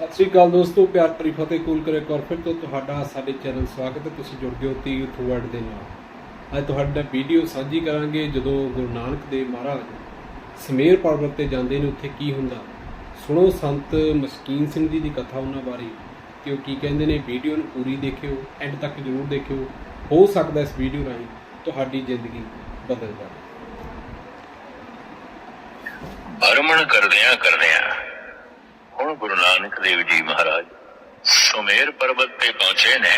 ਸਤਿ ਸ਼੍ਰੀ ਅਕਾਲ ਦੋਸਤੋ, ਪਿਆਰ ਭਰੀ ਫਤਿਹ ਕੂਲ ਕਰੇ ਇੱਕ ਫਿਰ ਤੋਂ ਤੁਹਾਡਾ ਸਾਡੇ ਚੈਨਲ ਸਵਾਗਤ ਹੈ। ਤੁਸੀਂ ਜੁੜ ਗਏ ਹੋ ਤੀ ਵਰਡ ਦੇ ਨਾਲ। ਅੱਜ ਤੁਹਾਡਾ ਵੀਡੀਓ ਸਾਂਝੀ ਕਰਾਂਗੇ ਜਦੋਂ ਗੁਰੂ ਨਾਨਕ ਦੇਵ ਮਹਾਰਾਜ ਸਮੇਰ ਪਰਬਤ ਤੇ ਜਾਂਦੇ ਨੇ, ਉੱਥੇ ਕੀ ਹੁੰਦਾ? ਸੁਣੋ ਸੰਤ ਮਸਕੀਨ ਸਿੰਘ ਜੀ ਦੀ ਕਥਾ ਉਹਨਾਂ ਬਾਰੇ ਕਿ ਉਹ ਕੀ ਕਹਿੰਦੇ ਨੇ, ਵੀਡੀਓ ਨੂੰ ਪੂਰੀ ਦੇਖਿਓ, ਐਂਡ ਤੱਕ ਜ਼ਰੂਰ ਦੇਖਿਓ। ਹੋ ਸਕਦਾ ਇਸ ਵੀਡੀਓ ਰਾਹੀਂ ਤੁਹਾਡੀ ਜ਼ਿੰਦਗੀ ਬਦਲ ਜਾਵੇ। ਭਰਮਣ ਕਰਦਿਆਂ ਕਰਦਿਆਂ। ਹੁਣ ਗੁਰੂ ਨਾਨਕ ਦੇਵ ਜੀ ਮਹਾਰਾਜ ਸੁਮੇਰ ਪਰਬਤ ਤੇ ਪਹੁੰਚੇ ਨੇ,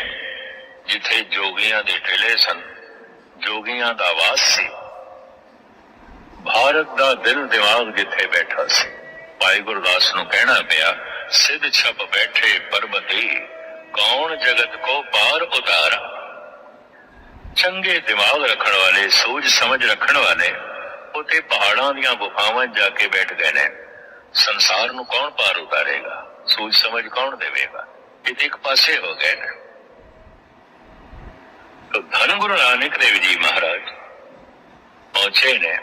ਜਿੱਥੇ ਜੋਗੀਆਂ ਦੇ ਟਿਲੇ ਸਨ। ਜੋਗੀਆਂ ਦਾ ਵਾਸ ਸੀ। ਭਾਰਤ ਦਾ ਦਿਲ ਦਿਮਾਗ ਜਿੱਥੇ ਬੈਠਾ ਸੀ, ਭਾਈ ਗੁਰਦਾਸ ਨੂੰ ਕਹਿਣਾ ਪਿਆ, ਸਿੱਧ ਛਪ ਬੈਠੇ ਪਰਬਤੀ, ਕੌਣ ਜਗਤ ਕੋ ਪਾਰ ਉਤਾਰਾ? ਚੰਗੇ ਦਿਮਾਗ ਰੱਖਣ ਵਾਲੇ, ਸੂਝ ਸਮਝ ਰੱਖਣ ਵਾਲੇ ਉਤੇ ਪਹਾੜਾਂ ਦੀਆਂ ਗੁਫਾਵਾਂ ਜਾ ਕੇ ਬੈਠ ਗਏ ਨੇ। ਸੰਸਾਰ ਨੂੰ ਕੌਣ ਪਾਰ ਉਤਾਰੇਗਾ? ਸੂਝ ਸਮਝ ਕੌਣ ਦੇਵੇਗਾ? ਇਹ ਇੱਕ ਪਾਸੇ ਹੋ ਗਏ ਨੇ। ਧੰਨ ਗੁਰੂ ਨਾਨਕ ਦੇਵ ਜੀ ਮਹਾਰਾਜ, ਪਹੁੰਚੇ ਨੇ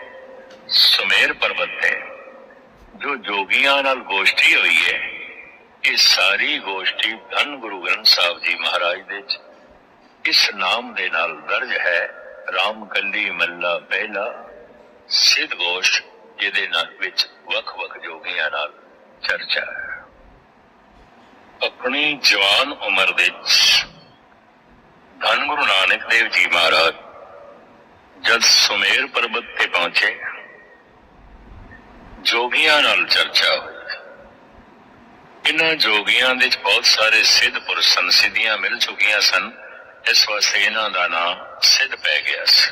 ਸੁਮੇਰ ਪਰਬਤ ਤੇ। ਜੋ ਜੋਗੀਆਂ ਨਾਲ ਗੋਸ਼ਟੀ ਹੋਈ ਹੈ ਇਹ ਸਾਰੀ ਗੋਸ਼ਟੀ ਧੰਨ ਗੁਰੂ ਗ੍ਰੰਥ ਸਾਹਿਬ ਜੀ ਮਹਾਰਾਜ ਦੇ ਚ ਇਸ ਨਾਮ ਦੇ ਨਾਲ ਦਰਜ ਹੈ। ਰਾਮ ਕੱਲੀ ਮੱਲਾ ਪਹਿਲਾ ਸਿੱਧ ਗੋਸ਼, ਜਿਹਦੇ ਨਾਲ ਵਿੱਚ ਵੱਖ-ਵੱਖ ਜੋਗੀਆਂ ਨਾਲ ਚਰਚਾ ਹੈ। ਆਪਣੀ ਜਵਾਨ ਉਮਰ ਵਿੱਚ ਧੰਨ ਗੁਰੂ ਨਾਨਕ ਦੇਵ ਜੀ ਮਹਾਰਾਜ ਜਦ ਸੁਮੇਰ ਪਰਬਤ ਤੇ ਪਹੁੰਚੇ, ਜੋਗੀਆਂ ਨਾਲ ਚਰਚਾ ਹੋਈ। ਇਹਨਾਂ ਜੋਗੀਆਂ ਦੇ ਵਿੱਚ ਬਹੁਤ ਸਾਰੇ ਸਿੱਧ ਪੁਰਸ਼ ਸਨ ਸਿੱਧੀਆਂ ਮਿਲ ਚੁੱਕੀਆਂ ਸਨ। ਇਸ ਵਾਸਤੇ ਇਹਨਾਂ ਦਾ ਨਾਮ ਸਿੱਧ ਪੈ ਗਿਆ ਸੀ।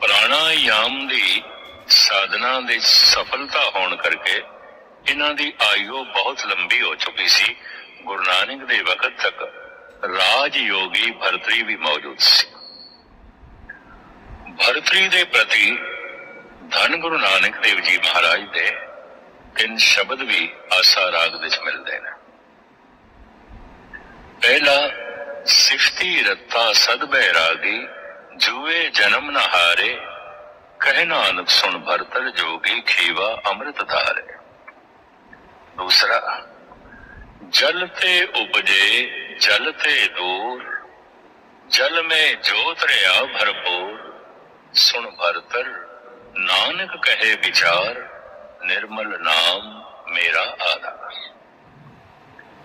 ਪ੍ਰਾਣਾਯਾਮ ਦੀ ਸਾਧਨਾ ਦੇ ਸਫਲਤਾ ਹੋਣ ਕਰਕੇ ਇਹਨਾਂ ਦੀ ਆਯੂ ਬਹੁਤ ਲੰਬੀ ਹੋ ਚੁੱਕੀ ਸੀ। ਗੁਰੂ ਨਾਨਕ ਦੇ ਵਕਤ ਤੱਕ ਰਾਜ ਯੋਗੀ ਭਰਤਰੀ ਵੀ ਮੌਜੂਦ ਸੀ। ਭਰਤਰੀ ਦੇ ਪ੍ਰਤੀ ਧੰਨ ਗੁਰੂ ਨਾਨਕ ਦੇਵ ਜੀ ਮਹਾਰਾਜ ਦੇ ਤਿੰਨ ਸ਼ਬਦ ਵੀ ਆਸਾ ਰਾਗ ਵਿੱਚ ਮਿਲਦੇ ਨੇ। ਪਹਿਲਾ, ਸਿਫਤੀ ਰੱਤਾ ਸਦ ਬੈਰਾਗੀ ਜੂਏ ਜਨਮ ਨ ਹਾਰੇ ਕਹਿ ਨਾਨਕ, ਸੁਣ ਭਰਤਰ ਜੋਗੀ, ਖੀਵਾ ਅੰਮ੍ਰਿਤ ਧਾਰੇ। ਦੂਸਰਾ, ਜਲ ਤੇ ਉਪਜੇ, ਜਲ ਤੇ ਦੂਰ, ਜਲ में ਜੋਤ ਰਿਆ ਭਰਪੂਰ। ਸੁਣ ਭਰਤਰ ਨਾਨਕ ਕਹੇ ਵਿਚਾਰ, ਨਿਰਮਲ ਨਾਮ ਮੇਰਾ ਆਧਾਰ।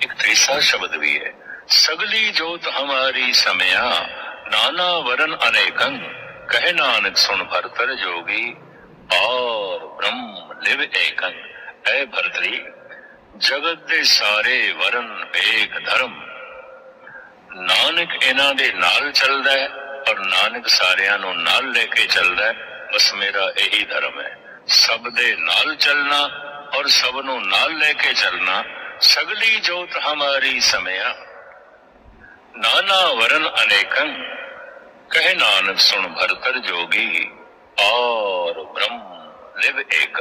ਇੱਕ ਤੀਸਰਾ ਸ਼ਬਦ ਵੀ ਹੈ। ਸਗਲੀ ਜੋਤ ਹਮਾਰੀ ਸਮਿਆ, ਨਾਨਾ ਵਰਨ ਅਨੇਕੰ ਕਹੇ ਨਾਨਕ, ਸੁਣ ਭਰਤਰ ਜੋਗੀ, ਔਰ ਬ੍ਰਹਮ ਲਿਵ ਏਕੰ, ਐ ਭਰਤਰੀ, ਜਗਤ ਦੇ ਸਾਰੇ ਵਰਨ ਵੇਖ ਧਰਮ। ਨਾਨਕ ਇਹਨਾਂ ਦੇ ਨਾਲ ਚੱਲਦਾ ਹੈ, ਔਰ ਨਾਨਕ ਸਾਰਿਆਂ ਨੂੰ ਨਾਲ ਲੈ ਕੇ ਚੱਲਦਾ ਹੈ। ਬਸ ਮੇਰਾ ਇਹੀ ਧਰਮ ਹੈ, ਸਭ ਦੇ ਨਾਲ ਚੱਲਣਾ ਔਰ ਸਭ ਨੂੰ ਨਾਲ ਲੈ ਕੇ ਚੱਲਣਾ, ਸਗਲੀ ਜੋਤ ਹਮਾਰੀ ਸਮਿਆ। ਨਾਨਾ ਵਰਨ ਅਨੇਕੰ ਕਹੇ ਨਾਨਕ, ਸੁਣ ਭਰਤਰ ਜੋਗੀ, ਔਰ ਬ੍ਰਹਮ ਲਿਵ ਏਕ।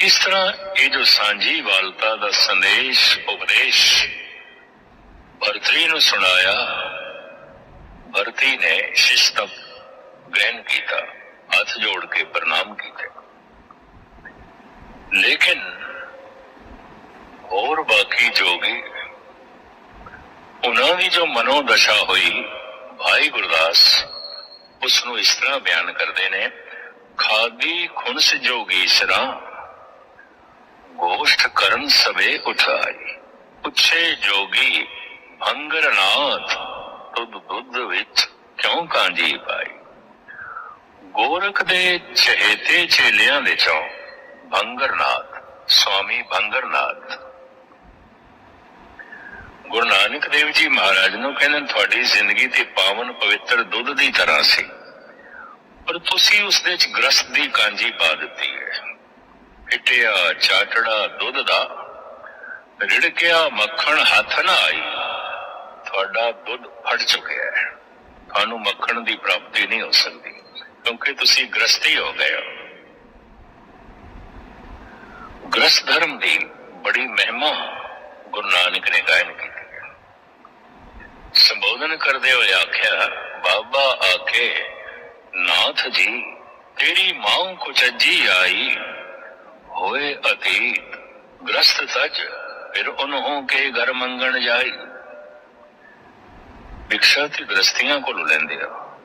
ਇਸ ਤਰ੍ਹਾਂ ਇਹ ਜੋ ਸਾਂਝੀ ਵਾਲਤਾ ਦਾ ਸੰਦੇਸ਼, ਉਪਦੇਸ਼ ਭਰਤਰੀ ਨੂੰ ਸੁਣਾਇਆ, ਭਰਤੀ ਨੇ ਸ਼ਿਸ਼ਤਕ ਗ੍ਰਹਿਣ ਕੀਤਾ, ਹੱਥ ਜੋੜ ਕੇ ਪ੍ਰਣਾਮ ਕੀਤਾ। ਲੇਕਿਨ ਹੋਰ ਬਾਕੀ ਜੋਗੀ ਉਹਨਾਂ ਦੀ ਜੋ ਮਨੋ ਦਸ਼ਾ ਹੋਈ, ਭਾਈ ਗੁਰਦਾਸ ਉਸ ਨੂੰ ਇਸ ਤਰ੍ਹਾਂ ਬਿਆਨ ਕਰਦੇ ਨੇ, ਖਾਦੀ ਖੁਨਸ ਜੋਗੀ ਗੋਸ਼ਟ ਕਰਨ ਸਵੇ ਉਠਾਈ। ਪੁੱਛੇ ਜੋਗੀ ਭੰਗਰਨਾਥ ਤੁਧ ਦੁੱਧ ਵਿੱਚ ਕਿਉਂ ਕਾਂਜੀ ਪਾਈ? ਗੋਰਖ ਦੇ ਚਹੇਤੇ ਚੇਲਿਆਂ ਦੇ ਚੋਂ, ਭੰਗਰਨਾਥ, ਸਵਾਮੀ ਭੰਗਰਨਾਥ ਗੁਰੂ ਨਾਨਕ ਦੇਵ ਜੀ ਮਹਾਰਾਜ ਨੂੰ ਕਹਿੰਦੇ ਤੁਹਾਡੀ ਜ਼ਿੰਦਗੀ ਤੇ ਪਾਵਨ ਪਵਿੱਤਰ ਦੁੱਧ ਦੀ ਤਰ੍ਹਾਂ ਸੀ। ਪਰ ਤੁਸੀਂ ਉਸ ਦੇ ਵਿੱਚ ਗ੍ਰਸਤ ਦੀ ਕਾਂਜੀ ਪਾ ਦਿੱਤੀ ਹੈ। ਫਿੱਟਿਆ, ਚਾਟੜਾ ਦੁੱਧ ਦਾ ਰਿੜਕਿਆ ਮੱਖਣ ਹੱਥ ਨਾ ਆਈ। ਤੁਹਾਡਾ ਦੁੱਧ ਫਟ ਚੁੱਕਿਆ ਹੈ। ਤੁਹਾਨੂੰ ਮੱਖਣ ਦੀ ਪ੍ਰਾਪਤੀ ਨਹੀਂ ਹੋ ਸਕਦੀ, ਕਿਉਂਕਿ ਤੁਸੀਂ ਗ੍ਰਸਤੀ ਹੋ ਗਏ ਹੋ। ਗ੍ਰਸਤ ਧਰਮ ਦੀ ਬੜੀ ਮਹਿਮਾ ਗੁਰੂ ਨਾਨਕ ਨੇ ਗਾਇਨ ਕੀਤੀ। ਸੰਬੋਧਨ ਕਰਦੇ ਹੋਏ ਆਖਿਆ, ਬਾਬਾ ਆਕੇ ਨਾਥ ਜੀ, ਤੇਰੀ ਮਾਂ ਕੁਚੱਜੀ ਆਈ। ਹੋਏ ਅਤੀਤ, ਗ੍ਰਸਤ ਸੱਚ, ਫਿਰ ਉਹਨੂੰ ਕੇ ਘਰ ਮੰਗਣ ਜਾਈ? ਭਿਕਸ਼ਾ ਤੇ ਗ੍ਰਸਤੀਆਂ ਕੋਲ ਲੈਂਦੇ ਆ।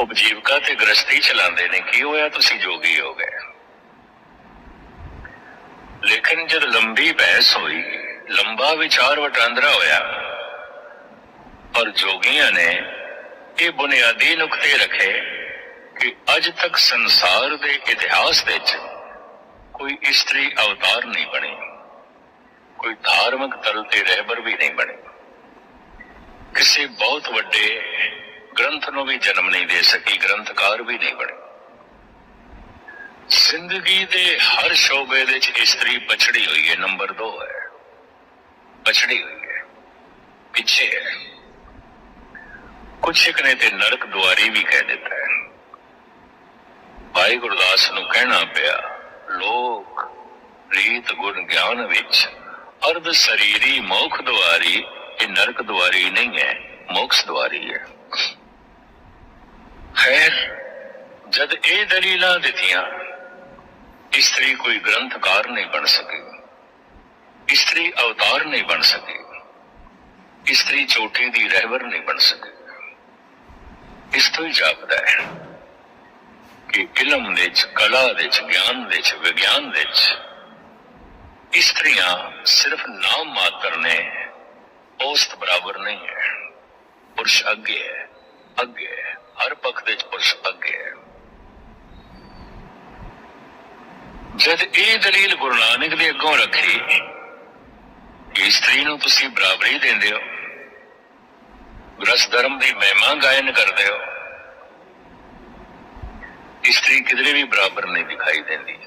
ਉਪਜੀਵਕਾ ਤੇ ਗ੍ਰਸਤੀ ਚਲਾਉਂਦੇ ਨੇ, ਕੀ ਹੋਇਆ? ਤੁਸੀਂ ਜੋਗੀ ਹੋ ਗਏ। ਲੇਕਿਨ ਜਦ ਲੰਬੀ ਬਹਿਸ ਹੋਈ, ਲੰਬਾ ਵਿਚਾਰ ਵਟਾਂਦਰਾ ਹੋਇਆ ਔਰ ਜੋਗੀਆਂ ਨੇ ਇਹ ਬੁਨਿਆਦੀ ਨੁਕਤੇ ਰੱਖੇ ਕਿ ਅੱਜ ਤੱਕ ਸੰਸਾਰ ਦੇ ਇਤਿਹਾਸ ਵਿੱਚ ਕੋਈ ਇਸਤਰੀ ਅਵਤਾਰ ਨਹੀਂ ਬਣੀ, ਕੋਈ ਧਾਰਮਿਕ ਤਲ ਤੇ ਰਹਿਬਰ ਵੀ ਨਹੀਂ ਬਣੇ। ਕਿਸੇ ਬਹੁਤ ਵੱਡੇ ਗ੍ਰੰਥ ਨੂੰ ਵੀ ਜਨਮ ਨਹੀਂ ਦੇ ਸਕੀ, ਗ੍ਰੰਥਕਾਰ ਵੀ ਨਹੀਂ ਬਣੇ। ਜ਼ਿੰਦਗੀ ਦੇ ਹਰ ਸ਼ੋਬੇ ਦੇ ਵਿੱਚ ਇਸਤਰੀ ਪਛੜੀ ਹੋਈ ਹੈ, ਨੰਬਰ 2 ਹੈ। ਪਛੜੀ ਹੋਈ ਹੈ, ਪਿੱਛੇ ਹੈ। ਕੁਛ ਇੱਕ ਨੇ ਤੇ ਨਰਕ ਦੁਆਰੀ ਵੀ ਕਹਿ ਦਿੱਤਾ ਹੈ। ਭਾਈ ਗੁਰਦਾਸ ਨੂੰ ਕਹਿਣਾ ਪਿਆ, ਲੋਕ, ਰੀਤ ਗੁਣ ਗਿਆਨ ਵਿੱਚ ਅਰਧ ਸਰੀਰੀ ਮੋਖ ਦੁਆਰੀ, ਇਹ ਨਰਕ ਦੁਆਰੀ ਨਹੀਂ ਹੈ, ਮੋਕਸ ਦੁਆਰੀ ਹੈ। ਖੈਰ, ਜਦ ਇਹ ਦਲੀਲਾਂ ਦਿੱਤੀਆਂ, ਇਸਤਰੀ ਕੋਈ ਗ੍ਰੰਥਕਾਰ ਨਹੀਂ ਬਣ ਸਕੀ। ਇਸਤਰੀ ਅਵਤਾਰ ਨਹੀਂ ਬਣ ਸਕੀ। ਇਸਤਰੀ ਚੋਟੀ ਦੀ ਰਹਿਬਰ ਨਹੀਂ ਬਣ ਸਕੀ। ਇਸ ਤੋਂ ਹੀ ਜਾਪਦਾ ਹੈ ਕਿ ਇਲਮ ਦੇ ਵਿੱਚ, ਕਲਾ ਦੇ ਵਿੱਚ, ਗਿਆਨ ਦੇ ਵਿੱਚ, ਵਿਗਿਆਨ ਦੇ ਵਿੱਚ ਇਸਤਰੀਆਂ ਸਿਰਫ ਨਾਮ ਮਾਤਰ ਨੇ ਔਸਤ ਬਰਾਬਰ ਨਹੀਂ ਹੈ। ਪੁਰਸ਼ ਅੱਗੇ ਹੈ ਅੱਗੇ ਹੈ, ਹਰ ਪੱਖ ਦੇ ਵਿੱਚ ਪੁਰਸ਼ ਅੱਗੇ ਹੈ। ਜਦ ਇਹ ਦਲੀਲ ਗੁਰੂ ਨਾਨਕ ਦੇ ਅੱਗੋਂ ਰੱਖੀ ਕਿ ਇਸਤਰੀ ਨੂੰ ਤੁਸੀਂ ਬਰਾਬਰੀ ਦਿੰਦੇ ਹੋ ਰਸ ਧਰਮ ਦੀ ਮਹਿਮਾ ਗਾਇਨ ਕਰਦੇ ਹੋ। ਇਸਤਰੀ ਕਿਧਰੇ ਵੀ ਬਰਾਬਰ ਨਹੀਂ ਦਿਖਾਈ ਦਿੰਦੀ।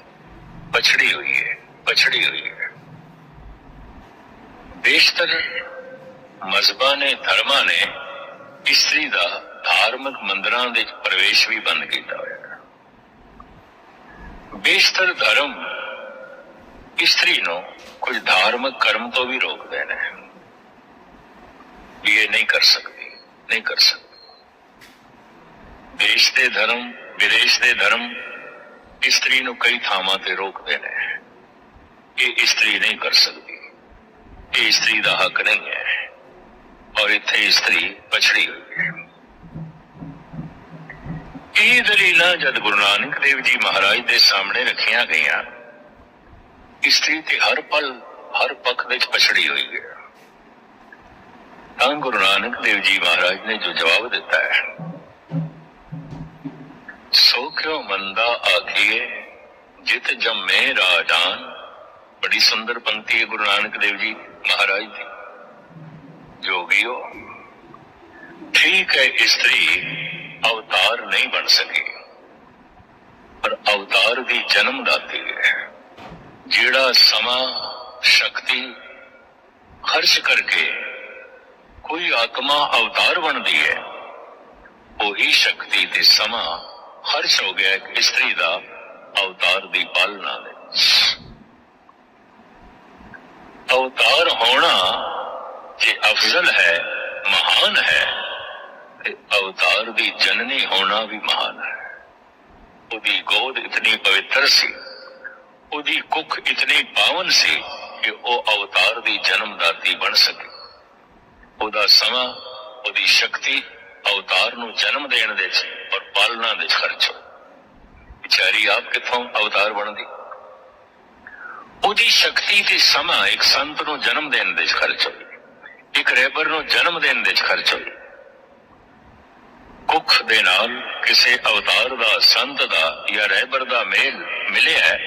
ਪਛੜੀ ਹੋਈ ਹੈ, ਪਛੜੀ ਹੋਈ ਹੈ। ਬੇਸ਼ਤਰ ਮਜ਼ਬਾਂ ਨੇ, ਧਰਮਾਂ ਨੇ ਇਸਤਰੀ ਦਾ ਧਾਰਮਿਕ ਮੰਦਰਾਂ ਦੇ ਪ੍ਰਵੇਸ਼ ਵੀ ਬੰਦ ਕੀਤਾ ਹੋਇਆ ਬੇਸ਼ਤਰ ਧਰਮ ਇਸਤਰੀ ਨੂੰ ਕੁਝ ਧਾਰਮਿਕ ਕਰਮ ਤੋਂ ਵੀ ਰੋਕਦੇ ਨੇ। ਵੀ ਇਹ ਨਹੀਂ ਕਰ ਸਕਦੇ। ਨਹੀਂ ਕਰ ਸਕਦੀ ਦੇਸ਼ ਦੇ ਧਰਮ ਵਿਦੇਸ਼ ਦੇ ਧਰਮ ਇਸਤਰੀ ਨੂੰ ਕਈ ਥਾਵਾਂ ਤੇ ਰੋਕਦੇ ਨੇ ਇਹ ਇਸਤਰੀ ਨਹੀਂ ਕਰ ਸਕਦੀ ਇਹ ਇਸਤਰੀ ਦਾ ਹੱਕ ਨਹੀਂ ਹੈ ਔਰ ਇੱਥੇ ਇਸਤਰੀ ਪਛੜੀ ਹੋਈ ਹੈ ਇਹ ਦਲੀਲਾਂ ਜਦ ਗੁਰੂ ਨਾਨਕ ਦੇਵ ਜੀ ਮਹਾਰਾਜ ਦੇ ਸਾਹਮਣੇ ਰੱਖੀਆਂ ਗਈਆਂ ਇਸਤਰੀ ਤੇ ਹਰ ਪਲ ਹਰ ਪੱਖ ਵਿੱਚ ਪਛੜੀ ਹੋਈ ਹੈ ਤਾਂ ਗੁਰੂ ਨਾਨਕ ਦੇਵ ਜੀ ਮਹਾਰਾਜ ਨੇ ਜੋ ਜਵਾਬ ਦਿੱਤਾ ਹੈ ਸੋ ਕਿਉ ਮੰਦਾ ਆਖੀਏ ਜਿਤ ਜੰਮੇ ਰਾਜਾਨ ਬੜੀ ਸੁੰਦਰ ਪੰਕਤੀ ਹੈ ਗੁਰੂ ਨਾਨਕ ਦੇਵ ਜੀ ਮਹਾਰਾਜ ਦੀ ਜੋਗੀਓ ਠੀਕ ਹੈ ਇਸਤਰੀ ਅਵਤਾਰ ਨਹੀਂ ਬਣ ਸਕੀ ਪਰ ਅਵਤਾਰ ਦੀ ਜਨਮ ਦਾਤੀ ਹੈ ਜਿਹੜਾ ਸਮਾਂ ਸ਼ਕਤੀ ਖਰਚ ਕਰਕੇ ਕੋਈ ਆਤਮਾ ਅਵਤਾਰ ਬਣਦੀ ਹੈ। ਉਹੀ ਸ਼ਕਤੀ ਤੇ ਸਮਾਂ ਖਰਚ ਹੋ ਗਿਆ ਇੱਕ ਇਸਤਰੀ ਦਾ ਅਵਤਾਰ ਦੀ ਪਾਲਣਾ ਦੇ। ਅਵਤਾਰ ਹੋਣਾ ਜੇ ਅਫਜ਼ਲ ਹੈ, ਮਹਾਨ ਹੈ, ਤੇ ਅਵਤਾਰ ਦੀ ਜਨਨੀ ਹੋਣਾ ਵੀ ਮਹਾਨ ਹੈ। ਉਹਦੀ ਗੋਦ ਇਤਨੀ ਪਵਿੱਤਰ ਸੀ, ਉਹਦੀ ਕੁੱਖ ਇਤਨੀ ਪਾਵਨ ਸੀ ਕਿ ਉਹ ਅਵਤਾਰ ਦੀ ਜਨਮਦਾਤੀ ਬਣ ਸਕੇ। ਉਹਦਾ ਸਮਾਂ, ਉਹਦੀ ਸ਼ਕਤੀ ਅਵਤਾਰ ਨੂੰ ਜਨਮ ਦੇਣ ਦੇ ਵਿੱਚ ਔਰ ਪਾਲਣਾ ਦੇ ਵਿੱਚ ਵਿਚਾਰੀ ਆਪ ਕਿੱਥੋਂ ਅਵਤਾਰ ਬਣਦੀ? ਉਹਦੀ ਸ਼ਕਤੀ ਤੇ ਸਮਾਂ ਇੱਕ ਸੰਤ ਨੂੰ ਜਨਮ ਦੇਣ ਦੇ ਵਿੱਚ ਖਰਚ ਹੋਈ ਇੱਕ ਰਹਿਬਰ ਨੂੰ ਜਨਮ ਦੇਣ ਦੇ ਵਿੱਚ ਖਰਚ ਕੁੱਖ ਦੇ ਨਾਲ ਕਿਸੇ ਅਵਤਾਰ ਦਾ, ਸੰਤ ਦਾ ਜਾਂ ਰਹਿਬਰ ਦਾ ਮੇਲ ਮਿਲਿਆ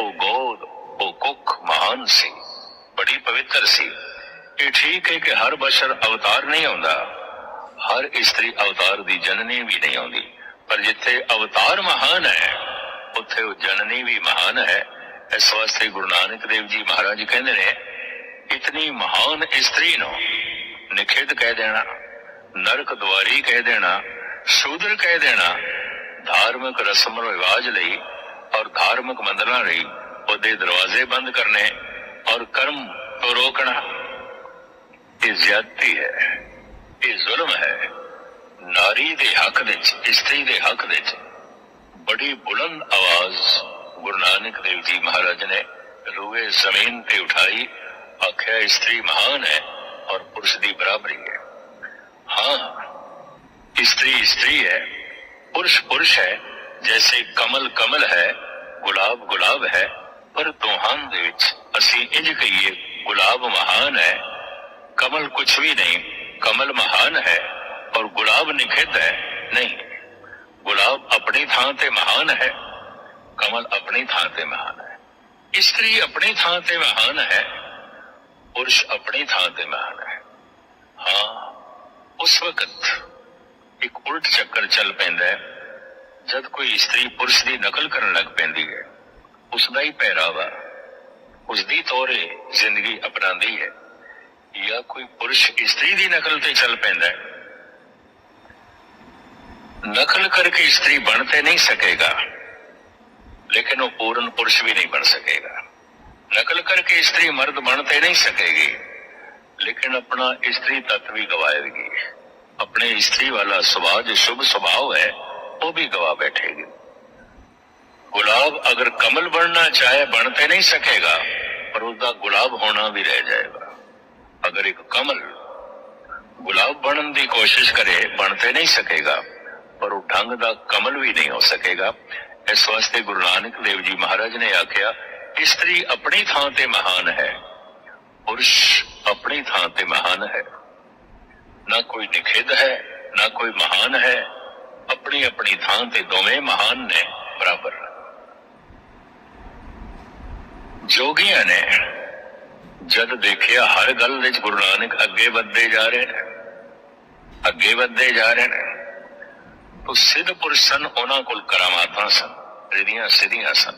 ਉਹ ਗੋਦ, ਉਹ ਕੁੱਖ ਮਹਾਨ ਸੀ, ਬੜੀ ਪਵਿੱਤਰ ਸੀ। ਇਹ ਠੀਕ ਹੈ ਕਿ ਹਰ ਬਸ਼ਰ ਅਵਤਾਰ ਨਹੀਂ ਆਉਂਦਾ। ਹਰ ਇਸਤਰੀ ਅਵਤਾਰ ਦੀ ਜਨਨੀ ਵੀ ਨਹੀਂ ਆਉਂਦੀ। ਪਰ ਜਿੱਥੇ ਅਵਤਾਰ ਮਹਾਨ ਹੈ, ਉੱਥੇ ਉਹ ਜਨਨੀ ਵੀ ਮਹਾਨ ਹੈ। ਇਸ ਵਾਸਤੇ ਗੁਰੂ ਨਾਨਕ ਦੇਵ ਜੀ ਮਹਾਰਾਜ ਕਹਿੰਦੇ ਨੇ, ਇਤਨੀ ਮਹਾਨ ਇਸਤਰੀ ਨੂੰ ਨਿਖੇਧ ਕਹਿ ਦੇਣਾ, ਨਰਕ ਦੁਆਰੀ ਕਹਿ ਦੇਣਾ, ਸ਼ੂਦਰ ਕਹਿ ਦੇਣਾ, ਧਾਰਮਿਕ ਰਸਮ ਰਿਵਾਜ ਲਈ ਔਰ ਧਾਰਮਿਕ ਮੰਦਰਾਂ ਲਈ ਉਹਦੇ ਦਰਵਾਜ਼ੇ ਬੰਦ ਕਰਨੇ ਔਰ ਕਰਮ ਤੋਂ ਰੋਕਣਾ। ਜ਼ਿਆਦਤੀ ਹੈ। ਇਹ ਜ਼ੁਲਮ ਹੈ। ਨਾਰੀ ਦੇ ਹੱਕ ਵਿੱਚ, ਇਸਤਰੀ ਦੇ ਹੱਕ ਵਿੱਚ ਬੜੀ ਬੁਲੰਦ ਆਵਾਜ਼ ਗੁਰੂ ਨਾਨਕ ਦੇਵ ਜੀ ਮਹਾਰਾਜ ਨੇ ਦੂਏ ਜ਼ਮੀਨ ਤੇ ਉਠਾਈ, ਆਖਿਆ, ਇਸਤਰੀ ਮਹਾਨ ਹੈ ਔਰ ਪੁਰਸ਼ ਦੀ ਬਰਾਬਰੀ ਹੈ। ਹਾਂ, ਇਸਤਰੀ ਇਸਤਰੀ ਹੈ। ਪੁਰਸ਼ ਪੁਰਸ਼ ਹੈ। ਜੈਸੇ ਕਮਲ ਕਮਲ ਹੈ, ਗੁਲਾਬ ਗੁਲਾਬ ਹੈ, ਪਰ ਦੋਹਾਂ ਦੇ ਵਿੱਚ ਅਸੀਂ ਇੰਜ ਕਹੀਏ ਗੁਲਾਬ ਮਹਾਨ ਹੈ। ਕਮਲ ਕੁਛ ਵੀ ਨਹੀਂ ਕਮਲ ਮਹਾਨ ਹੈ ਔਰ ਗੁਲਾਬ ਨਿਖਿੱਧ ਹੈ ਨਹੀਂ ਗੁਲਾਬ ਆਪਣੀ ਥਾਂ ਤੇ ਮਹਾਨ ਹੈ ਕਮਲ ਆਪਣੀ ਥਾਂ ਤੇ ਮਹਾਨ ਹੈ ਇਸਤਰੀ ਆਪਣੀ ਥਾਂ ਤੇ ਮਹਾਨ ਹੈ ਪੁਰਸ਼ ਆਪਣੀ ਥਾਂ ਤੇ ਮਹਾਨ ਹੈ ਹਾਂ ਉਸ ਵਕਤ ਇੱਕ ਉਲਟ ਚੱਕਰ ਚੱਲ ਪੈਂਦਾ ਹੈ ਜਦ ਕੋਈ ਇਸਤਰੀ ਪੁਰਸ਼ ਦੀ ਨਕਲ ਕਰਨ ਲੱਗ ਪੈਂਦੀ ਹੈ ਉਸ ਦਾ ਹੀ ਪਹਿਰਾਵਾ ਉਸ ਦੀ ਤੋਰੇ ਜ਼ਿੰਦਗੀ ਅਪਣਾਉਂਦੀ ਹੈ ਜਾਂ ਕੋਈ ਪੁਰਸ਼ ਇਸਤਰੀ ਦੀ ਨਕਲ ਤੇ ਚੱਲ ਪੈਂਦਾ ਹੈ। ਨਕਲ ਕਰਕੇ ਇਸਤਰੀ ਬਣ ਤੇ ਨਹੀਂ ਸਕੇਗਾ, ਲੇਕਿਨ ਉਹ ਪੂਰਨ ਪੁਰਸ਼ ਵੀ ਨਹੀਂ ਬਣ ਸਕੇਗਾ। ਨਕਲ ਕਰਕੇ ਇਸਤਰੀ ਮਰਦ ਬਣ ਤੇ ਨਹੀਂ ਸਕੇਗੀ, ਲੇਕਿਨ ਆਪਣਾ ਇਸਤਰੀ ਤੱਤ ਵੀ ਗਵਾਏਗੀ। ਆਪਣੇ ਇਸਤਰੀ ਵਾਲਾ ਸੁਭਾਅ ਜੋ ਸ਼ੁਭ ਸੁਭਾਅ ਹੈ, ਉਹ ਵੀ ਗਵਾ ਬੈਠੇਗੀ। ਗੁਲਾਬ ਅਗਰ ਕਮਲ ਬਣਨਾ ਚਾਹੇ ਬਣ ਤੇ ਨਹੀਂ ਸਕੇਗਾ, ਪਰ ਉਹਦਾ ਗੁਲਾਬ ਹੋਣਾ ਵੀ ਰਹਿ ਜਾਏਗਾ। ਅਗਰ ਇੱਕ ਕਮਲ ਗੁਲਾਬ ਬਣਨ ਦੀ ਕੋਸ਼ਿਸ਼ ਕਰੇ ਬਣ ਤੇ ਨਹੀਂ ਸਕੇਗਾ ਪਰ ਉਹ ਢੰਗ ਦਾ ਕਮਲ ਵੀ ਨਹੀਂ ਹੋ ਸਕੇਗਾ ਇਸ ਵਾਸਤੇ ਗੁਰੂ ਨਾਨਕ ਦੇਵ ਜੀ ਮਹਾਰਾਜ ਨੇ ਆਖਿਆ ਇਸਤਰੀ ਆਪਣੀ ਥਾਂ ਤੇ ਮਹਾਨ ਹੈ ਪੁਰਸ਼ ਆਪਣੀ ਥਾਂ ਤੇ ਮਹਾਨ ਹੈ ਨਾ ਕੋਈ ਨਿਖਿੱਧ ਹੈ ਨਾ ਕੋਈ ਮਹਾਨ ਹੈ ਆਪਣੀ ਆਪਣੀ ਥਾਂ ਤੇ ਦੋਵੇਂ ਮਹਾਨ ਨੇ ਬਰਾਬਰ ਜੋਗੀਆਂ ਨੇ ਜਦ ਦੇਖਿਆ ਹਰ ਗੱਲ ਵਿੱਚ ਗੁਰੂ ਨਾਨਕ ਅੱਗੇ ਵੱਧਦੇ ਜਾ ਰਹੇ ਨੇ, ਅੱਗੇ ਵੱਧਦੇ ਜਾ ਰਹੇ ਨੇ, ਉਹ ਸਿੱਧ ਪੁਰਸ਼ ਸਨ, ਉਹਨਾਂ ਕੋਲ ਕਰਾਮਾਤਾਂ ਸਨ, ਰਿਧੀਆਂ ਸਿੱਧੀਆਂ ਸਨ।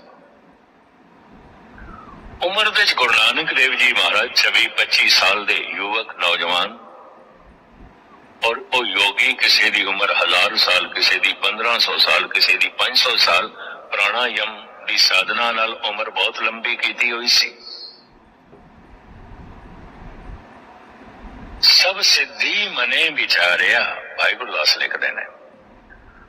ਉਮਰ ਵਿੱਚ ਗੁਰੂ ਨਾਨਕ ਦੇਵ ਜੀ ਮਹਾਰਾਜ 24 25 ਸਾਲ ਦੇ ਯੁਵਕ ਨੌਜਵਾਨ ਔਰ ਉਹ ਯੋਗੀ ਕਿਸੇ ਦੀ ਉਮਰ ਹਜ਼ਾਰ ਸਾਲ, ਕਿਸੇ ਦੀ 1500 ਸਾਲ, ਕਿਸੇ ਦੀ 500 ਸਾਲ, ਪ੍ਰਾਣਾਯਮ ਦੀ ਸਾਧਨਾ ਨਾਲ ਉਮਰ ਬਹੁਤ ਲੰਬੀ ਕੀਤੀ ਹੋਈ ਸੀ। ਸਭ ਸਿੱਧੀ ਮਨੇ ਵਿਚਾਰਿਆ ਭਾਈ ਗੁਰਦਾਸ ਲਿਖਦੇ ਨੇ।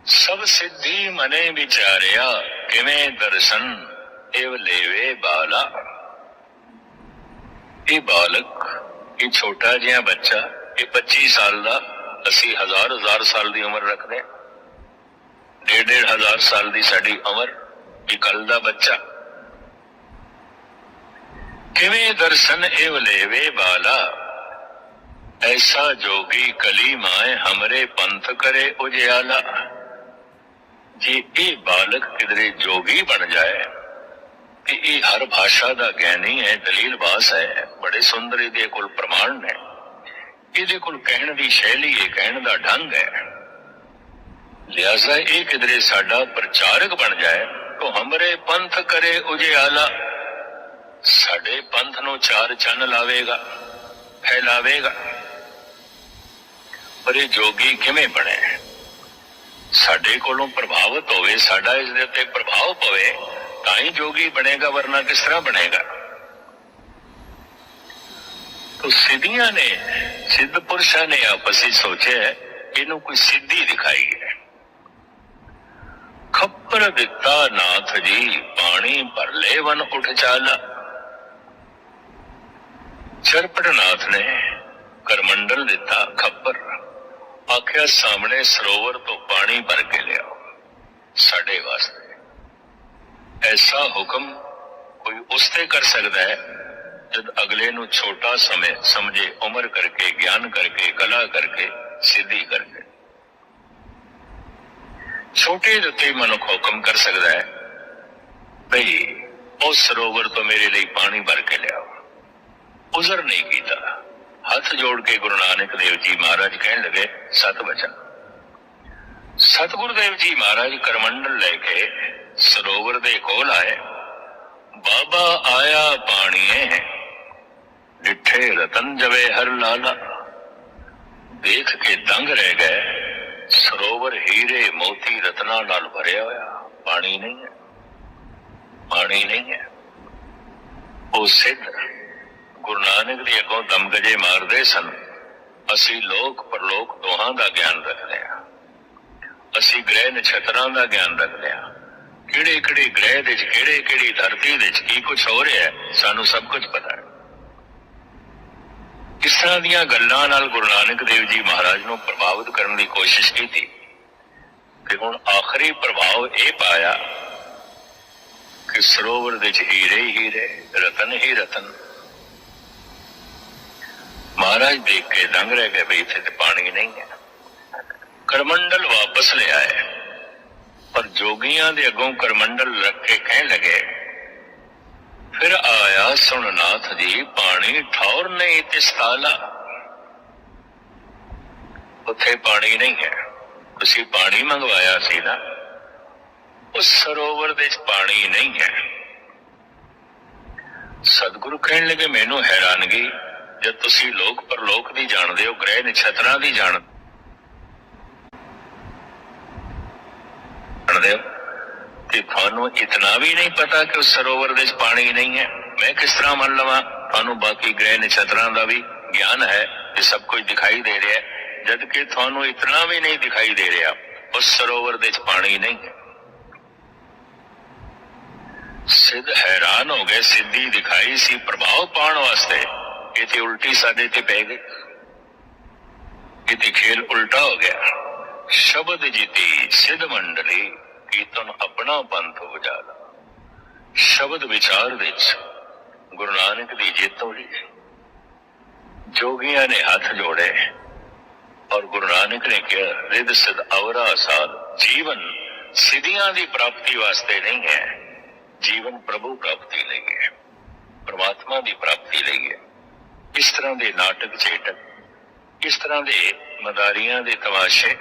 ਸਭ ਸਿੱਧੀ ਮਨੇ ਵਿਚਾਰਿਆ, ਕਿਵੇਂ ਦਰਸ਼ਨ ਇਵ ਲੇਵੇ ਬਾਲਾ। ਇਹ ਬਾਲਕ, ਇਹ ਛੋਟਾ ਜਿਹਾ ਬੱਚਾ, ਇਹ 25 ਸਾਲ ਦਾ, ਅਸੀਂ ਹਜ਼ਾਰ ਹਜ਼ਾਰ ਸਾਲ ਦੀ ਉਮਰ ਰੱਖਦੇ ਹਾਂ। ਡੇਢ ਡੇਢ ਹਜ਼ਾਰ ਸਾਲ ਦੀ ਸਾਡੀ ਉਮਰ, ਇਹ ਕੱਲ ਦਾ ਬੱਚਾ। ਕਿਵੇਂ ਦਰਸ਼ਨ ਇਵ ਲੇਵੇ ਬਾਲਾ। ਐਸਾ ਜੋਗੀ ਕਲੀ ਮਾਏ ਹਮਰੇ ਪੰਥ ਕਰੇ ਉਜਿਆਲਾ ਜੇ ਇਹ ਬਾਲਕ ਕਿਦਰੇ ਜੋਗੀ ਬਣ ਜਾਏ ਤੇ ਇਹ ਹਰ ਭਾਸ਼ਾ ਦਾ ਗਿਆਨੀ ਹੈ ਦਲੀਲ ਬਾਸ ਹੈ ਬੜੇ ਸੁੰਦਰ ਇਹਦੇ ਕੋਲ ਪ੍ਰਮਾਣ ਨੇ ਇਹਦੇ ਕੋਲ ਕਹਿਣ ਦੀ ਸ਼ੈਲੀ ਹੈ ਕਹਿਣ ਦਾ ਢੰਗ ਹੈ ਲਿਆਜ਼ਾ ਇਹ ਕਿਦਰੇ ਸਾਡਾ ਪ੍ਰਚਾਰਕ ਬਣ ਜਾਏ ਤਾਂ ਹਮਰੇ ਪੰਥ ਕਰੇ ਉਜਿਆਲਾ ਸਾਡੇ ਪੰਥ ਨੂੰ ਚਾਰ ਚੰਨ ਲਾਵੇਗਾ ਫੈਲਾਵੇਗਾ ਪਰ ਇਹ ਜੋਗੀ ਕਿਵੇਂ ਬਣੇ? ਸਾਡੇ ਕੋਲੋਂ ਪ੍ਰਭਾਵਿਤ ਹੋਵੇ, ਸਾਡਾ ਇਸ ਦੇ ਉੱਤੇ ਪ੍ਰਭਾਵ ਪਵੇ, ਤਾਂ ਹੀ ਜੋਗੀ ਬਣੇਗਾ, ਵਰਨਾ ਕਿਸ ਤਰ੍ਹਾਂ ਬਣੇਗਾ? ਤੋ ਸਿੱਧੀਆਂ ਨੇ, ਸਿੱਧ ਪੁਰਸ਼ਾਂ ਨੇ ਆਪਸ ਵਿੱਚ ਸੋਚਿਆ ਇਹਨੂੰ ਕੋਈ ਸਿੱਧੀ ਦਿਖਾਈ ਹੈ। ਖੱਪਰ ਦਿੱਤਾ ਨਾਥ ਜੀ, ਪਾਣੀ ਭਰ ਲੈ ਵਨ ਉਠ ਚਾਲਾ। ਚਰਪਟਨਾਥ ਨੇ ਕਰਮੰਡਲ ਦਿੱਤਾ ਖੱਪਰ। ਆਖਿਆ, ਸਾਹਮਣੇ ਸਰੋਵਰ ਤੋਂ ਪਾਣੀ ਭਰ ਕੇ ਲਿਆਓ ਸਾਡੇ ਵਾਸਤੇ। ਐਸਾ ਹੁਕਮ ਕੋਈ ਉਸ ਤੇ ਕਰ ਸਕਦਾ ਹੈ, ਜਦ ਅਗਲੇ ਨੂੰ ਛੋਟਾ ਸਮੇਂ ਸਮਝੇ, ਉਮਰ ਕਰਕੇ, ਗਿਆਨ ਕਰਕੇ, ਕਲਾ ਕਰਕੇ, ਸਿੱਧੀ ਕਰਕੇ। ਛੋਟੇ ਦੇ ਮਨੁੱਖ ਹੁਕਮ ਕਰ ਸਕਦਾ ਹੈ, ਭਈ, ਉਸ ਸਰੋਵਰ ਤੋਂ ਮੇਰੇ ਲਈ ਪਾਣੀ ਭਰ ਕੇ ਲਿਆਓ। ਉਜ਼ਰ ਨਹੀਂ ਕੀਤਾ। ਹੱਥ ਜੋੜ ਕੇ ਗੁਰੂ ਨਾਨਕ ਦੇਵ ਜੀ ਮਹਾਰਾਜ ਕਹਿਣ ਲੱਗੇ ਸਤ ਵਚਨ ਸਤਿਗੁਰੂ ਦੇਵ ਜੀ ਮਹਾਰਾਜ ਕਰਮੰਡਲ ਲੈ ਕੇ ਸਰੋਵਰ ਦੇ ਕੋਲ ਆਏ। ਬਾਬਾ ਆਇਆ ਪਾਣੀਏ ਡਿੱਠੇ ਰਤਨ ਜਵੇ ਹਰ ਲਾਲਾ ਦੇਖ ਕੇ ਦੰਗ ਰਹਿ ਗਏ। ਸਰੋਵਰ ਹੀਰੇ ਮੋਤੀ ਰਤਨਾਂ ਨਾਲ ਭਰਿਆ ਹੋਇਆ। ਪਾਣੀ ਨਹੀਂ ਹੈ। ਪਾਣੀ ਨਹੀਂ ਹੈ। ਉਹ ਸਿੱਧ ਗੁਰੂ ਨਾਨਕ ਦੇ ਅੱਗੋਂ ਦਮਗਜੇ ਮਾਰਦੇ ਸਨ। ਅਸੀਂ ਲੋਕ ਪਰਲੋਕ ਦੋਹਾਂ ਦਾ ਗਿਆਨ ਰੱਖਦੇ ਹਾਂ। ਅਸੀਂ ਗ੍ਰਹਿ ਨਛਤਰਾਂ ਦਾ ਗਿਆਨ ਰੱਖਦੇ ਹਾਂ। ਕਿਹੜੇ ਕਿਹੜੇ ਗ੍ਰਹਿ ਦੇ ਵਿੱਚ ਕਿਹੜੇ ਕਿਹੜੀ ਧਰਤੀ ਦੇ ਵਿੱਚ ਕੀ ਕੁਝ ਹੋ ਰਿਹਾ ਹੈ, ਸਾਨੂੰ ਸਭ ਕੁਝ ਪਤਾ ਹੈ। ਇਸ ਤਰ੍ਹਾਂ ਦੀਆਂ ਗੱਲਾਂ ਨਾਲ ਗੁਰੂ ਨਾਨਕ ਦੇਵ ਜੀ ਮਹਾਰਾਜ ਨੂੰ ਪ੍ਰਭਾਵਿਤ ਕਰਨ ਦੀ ਕੋਸ਼ਿਸ਼ ਕੀਤੀ। ਤੇ ਹੁਣ ਆਖਰੀ ਪ੍ਰਭਾਵ ਇਹ ਪਾਇਆ ਕਿ ਸਰੋਵਰ ਵਿੱਚ ਹੀਰੇ ਹੀਰੇ ਰਤਨ ਹੀ ਰਤਨ। ਮਹਾਰਾਜ ਦੇਖ ਕੇ ਦੰਗ ਰਹਿ ਗਏ ਵੀ ਇੱਥੇ ਤੇ ਪਾਣੀ ਨਹੀਂ ਹੈ। ਕਰਮੰਡਲ ਵਾਪਸ ਲੈ ਆਏ ਪਰ ਜੋਗੀਆਂ ਦੇ ਅੱਗੋਂ ਕਰਮੰਡਲ ਰੱਖ ਕੇ ਕਹਿਣ ਲੱਗੇ, ਫਿਰ ਆਇਆ ਸੁਣਨਾਥ ਜੀ, ਪਾਣੀ ਠੌਰ ਨਹੀਂ ਤਿਸ ਤਾਲਾ ਉੱਥੇ ਪਾਣੀ ਨਹੀਂ ਹੈ। ਤੁਸੀਂ ਪਾਣੀ ਮੰਗਵਾਇਆ ਸੀ ਨਾ। ਉਸ ਸਰੋਵਰ ਦੇ ਵਿੱਚ ਪਾਣੀ ਨਹੀਂ ਹੈ। ਸਤਿਗੁਰੂ ਕਹਿਣ ਲੱਗੇ, ਮੈਨੂੰ ਹੈਰਾਨਗੀ। ਜਦ ਤੁਸੀਂ ਲੋਕ ਪਰਲੋਕ ਦੀ ਜਾਣਦੇ ਹੋ, ਗ੍ਰਹਿ ਨਛਤਰਾਂ ਦੀ ਜਾਣਦੇ ਹੋ, ਤੇ ਤੁਹਾਨੂੰ ਇਤਨਾ ਵੀ ਨਹੀਂ ਪਤਾ ਕਿ ਉਸ ਸਰੋਵਰ ਵਿੱਚ ਪਾਣੀ ਨਹੀਂ ਹੈ। ਮੈਂ ਕਿਸ ਤਰ੍ਹਾਂ ਮੰਨ ਲਵਾਂ? ਤੁਹਾਨੂੰ ਬਾਕੀ ਗ੍ਰਹਿ ਨਛਤਰਾਂ ਦਾ ਵੀ ਗਿਆਨ ਹੈ ਕਿ ਸਭ ਕੁਝ ਦਿਖਾਈ ਦੇ ਰਿਹਾ ਹੈ। ਜਦ ਕਿ ਤੁਹਾਨੂੰ ਇਤਨਾ ਵੀ ਨਹੀਂ ਦਿਖਾਈ ਦੇ ਰਿਹਾ, ਉਸ ਸਰੋਵਰ ਦੇ ਵਿੱਚ ਪਾਣੀ ਨਹੀਂ ਹੈ। ਸਿੱਧ ਹੈਰਾਨ ਹੋ ਗਏ, ਸਿੱਧੀ ਦਿਖਾਈ ਸੀ ਪ੍ਰਭਾਵ ਪਾਉਣ ਵਾਸਤੇ। ਇਹ ਤੇ ਉਲਟੀ ਸਾਡੇ ਤੇ ਪੈ ਗਈ ਇਹ ਤੇ ਖੇਲ ਉਲਟਾ ਹੋ ਗਿਆ। ਸ਼ਬਦ ਜੀਤੀ, ਸਿੱਧ ਮੰਡਲੀ, ਕੀਰਤਨ ਆਪਣਾ ਪੰਥ ਉਜਾਲਾ ਸ਼ਬਦ ਵਿਚਾਰ ਵਿੱਚ ਗੁਰੂ ਨਾਨਕ ਦੀ ਜਿੱਤ ਹੋਈ। ਜੋਗੀਆਂ ਨੇ ਹੱਥ ਜੋੜੇ ਔਰ ਗੁਰੂ ਨਾਨਕ ਨੇ ਕਿਹਾ ਰਿਦ ਸਿਧ ਅਵਰਾ ਸਾਧ, ਜੀਵਨ ਸਿੱਧੀਆਂ ਦੀ ਪ੍ਰਾਪਤੀ ਵਾਸਤੇ ਨਹੀਂ ਹੈ। ਜੀਵਨ ਪ੍ਰਭੂ ਪ੍ਰਾਪਤੀ ਲਈ ਹੈ। ਪਰਮਾਤਮਾ ਦੀ ਪ੍ਰਾਪਤੀ ਲਈ ਹੈ। ਇਸ ਤਰ੍ਹਾਂ ਦੇ ਨਾਟਕ ਚੇਟਕ ਇਸ ਤਰ੍ਹਾਂ ਦੇ ਮਦਾਰੀਆਂ ਦੇ ਤਮਾਸ਼ੇ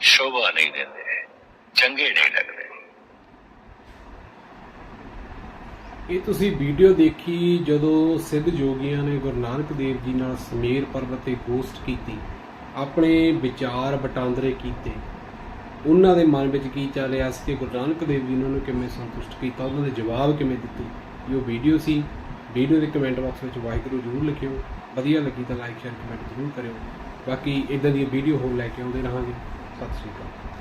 ਸ਼ੋਭਾ ਨਹੀਂ ਦਿੰਦੇ, ਚੰਗੇ ਨਹੀਂ ਲੱਗਦੇ? ਇਹ ਤੁਸੀਂ ਵੀਡੀਓ ਦੇਖੀ ਜਦੋਂ ਸਿੱਧ ਜੋਗੀਆਂ ਨੇ ਗੁਰੂ ਨਾਨਕ ਦੇਵ ਜੀ ਨਾਲ ਸਮੇਰ ਪਰਬਤ ਤੇ ਗੋਸ਼ਟ ਕੀਤੀ, ਆਪਣੇ ਵਿਚਾਰ ਵਟਾਂਦਰੇ ਕੀਤੇ। ਉਹਨਾਂ ਦੇ ਮਨ ਵਿੱਚ ਕੀ ਚੱਲ ਰਿਹਾ ਸੀ ਕਿ ਗੁਰੂ ਨਾਨਕ ਦੇਵ ਜੀ ਉਹਨਾਂ ਨੂੰ ਕਿਵੇਂ ਸੰਤੁਸ਼ਟ ਕੀਤਾ, ਉਹਨਾਂ ਦੇ ਜਵਾਬ ਕਿਵੇਂ ਦਿੱਤੇ? ਇਹ ਉਹ ਵੀਡੀਓ ਸੀ ਵੀਡੀਓ ਦੇ ਕਮੈਂਟ ਬਾਕਸ ਵਿੱਚ ਵਾਹਿਗੁਰੂ ਜ਼ਰੂਰ ਲਿਖਿਓ। ਵਧੀਆ ਲੱਗੀ ਤਾਂ ਲਾਈਕ ਸ਼ੇਅਰ ਕਮੈਂਟ ਜ਼ਰੂਰ ਕਰਿਓ। ਬਾਕੀ ਇਦਾਂ ਦੀਆਂ ਵੀਡੀਓ ਹੋਰ ਲੈ ਕੇ ਆਉਂਦੇ ਰਹਾਂਗੇ। ਸਤਿ ਸ਼੍ਰੀ ਅਕਾਲ।